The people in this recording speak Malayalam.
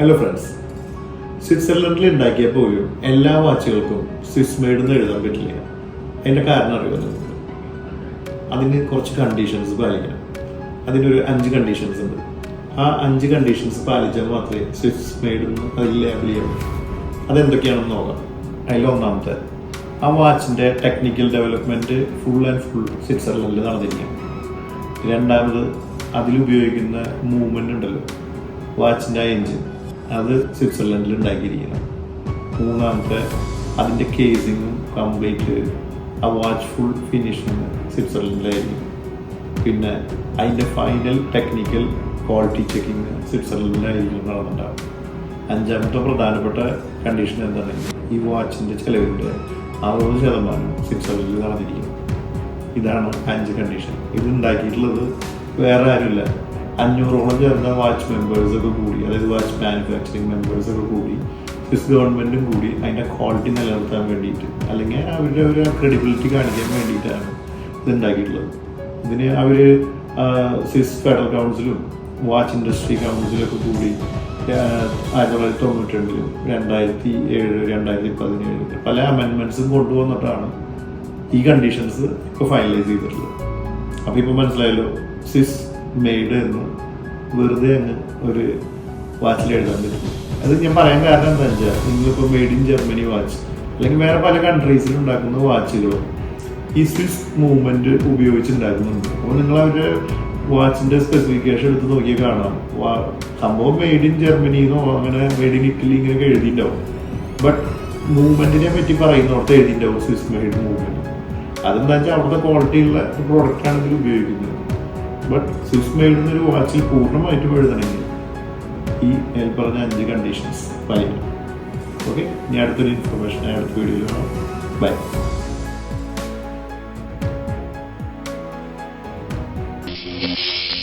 ഹലോ ഫ്രണ്ട്സ് സ്വിറ്റ്സർലൻഡിൽ ഉണ്ടാക്കിയ പോലും എല്ലാ വാച്ചുകൾക്കും സ്വിസ് മെയ്ഡ് എന്ന് എഴുതാൻ പറ്റില്ല. അതിന്റെ കാരണം അറിയാം അതിന് കുറച്ച് കണ്ടീഷൻസ് പാലിക്കണം. അതിനൊരു അഞ്ച് കണ്ടീഷൻസ് ഉണ്ട്. ആ അഞ്ച് കണ്ടീഷൻസ് പാലിച്ചാൽ മാത്രമേ സ്വിസ് മെയ്ഡ് ലേബിൾ പറ്റൂ. അതെന്തൊക്കെയാണെന്ന് നോക്കാം. അതിൽ ഒന്നാമത്തെ ആ വാച്ചിന്റെ technical development full and full സ്വിറ്റ്സർലൻഡിൽ നടന്നിരിക്കണം രണ്ടാമത് അതിലുപയോഗിക്കുന്ന മൂവ്മെന്റ് ഉണ്ടല്ലോ. വാച്ചിന്റെ എഞ്ചിൻ അത് സ്വിറ്റ്സർലൻഡിൽ ഉണ്ടാക്കിയിരിക്കുന്നത് മൂന്നാമത്തെ അതിന്റെ കേസിങ്ങും കംപ്ലീറ്റ് ആ വാച്ച് ഫുൾ ഫിനിഷിങ് സ്വിറ്റ്സർലൻഡിലായിരിക്കും പിന്നെ അതിന്റെ ഫൈനൽ ടെക്നിക്കൽ ക്വാളിറ്റി ചെക്കിങ് സ്വിറ്റ്സർലൻഡിലായിരിക്കും നടന്നിട്ടുണ്ടാവും അഞ്ചാമത്തെ പ്രധാനപ്പെട്ട കണ്ടീഷൻ എന്താണെങ്കിൽ ഈ വാച്ചിന്റെ ചിലവിന്റെ അറുപത് ശതമാനം സ്വിറ്റ്സർലൻഡിൽ നടന്നിരിക്കും ഇതാണ് അഞ്ച് കണ്ടീഷൻ ഇത് ഉണ്ടാക്കിയിട്ടുള്ളത് വേറെ ആരുമില്ല. അഞ്ഞൂറോളം ചേർന്ന വാച്ച് മെമ്പേഴ്സ് ഒക്കെ കൂടി അതായത് വാച്ച് മാനുഫാക്ചറിങ് മെമ്പേഴ്സ് ഒക്കെ കൂടി സ്വിസ് ഗവൺമെന്റും കൂടി അതിന്റെ ക്വാളിറ്റി നിലനിർത്താൻ വേണ്ടിയിട്ട് അല്ലെങ്കിൽ അവരുടെ ഒരു ക്രെഡിബിലിറ്റി കാണിക്കാൻ വേണ്ടിയിട്ടാണ് ഇത് ഉണ്ടാക്കിയിട്ടുള്ളത് ഇതിന് അവർ സ്വിസ് ഫെഡറൽ കൗൺസിലും വാച്ച് ഇൻഡസ്ട്രി കൗൺസിലൊക്കെ കൂടി ആയിരത്തി തൊള്ളായിരത്തി തൊണ്ണൂറ്റി രണ്ടിലും രണ്ടായിരത്തി ഏഴ് രണ്ടായിരത്തി പതിനേഴ് പല അമെൻമെന്റ്സും കൊണ്ടുവന്നിട്ടാണ് ഈ കണ്ടീഷൻസ് ഇപ്പോൾ ഫൈനലൈസ് ചെയ്തിട്ടുള്ളത്. അപ്പോൾ ഇപ്പോൾ മനസ്സിലായല്ലോ സ്വിസ് മെയ്ഡ് എന്ന് വെറുതെ അങ്ങ് ഒരു വാച്ചിൽ എഴുതാൻ പറ്റും. അത് ഞാൻ പറയാൻ കാരണം എന്താ വെച്ചാൽ നിങ്ങളിപ്പോൾ മെയ്ഡ് ഇൻ ജർമ്മനി വാച്ച് അല്ലെങ്കിൽ വേറെ പല കൺട്രീസിൽ ഉണ്ടാക്കുന്ന വാച്ചുകളും ഈ സ്വിസ് മൂവ്മെന്റ് ഉപയോഗിച്ചുണ്ടാക്കുന്നുണ്ട്. അപ്പോൾ നിങ്ങൾ അവരുടെ വാച്ചിന്റെ സ്പെസിഫിക്കേഷൻ എടുത്ത് നോക്കിയാൽ കാണാം. സംഭവം മെയ്ഡ് ഇൻ ജർമ്മനിന്നോ അങ്ങനെ മെയ്ഡ് ഇൻ ഇറ്റലി ഇങ്ങനെയൊക്കെ എഴുതിയിട്ടുണ്ടാവും. ബട്ട് മൂവ്മെന്റിനെ പറ്റി പറയുന്നിടത്ത് എഴുതിയിട്ടുണ്ടാവും സ്വിസ് മെയ്ഡ് മൂവ്മെന്റ് അതെന്താ വെച്ചാൽ അവിടുത്തെ ക്വാളിറ്റിയുള്ള പ്രോഡക്റ്റ് ആണെങ്കിൽ ഉപയോഗിക്കുന്നത്. ബട്ട് സിക്സ് മെയ്ഡ് ഒരു വാച്ചിൽ പൂർണമായിട്ടും എഴുതണമെങ്കിൽ ഈ മേൽ പറഞ്ഞ അഞ്ച് കണ്ടീഷൻസ് പാലിക്കണം ഓക്കെ ഇനി അടുത്തൊരു ഇൻഫർമേഷൻ അടുത്ത വീഡിയോയിൽ കാണാം. ബൈ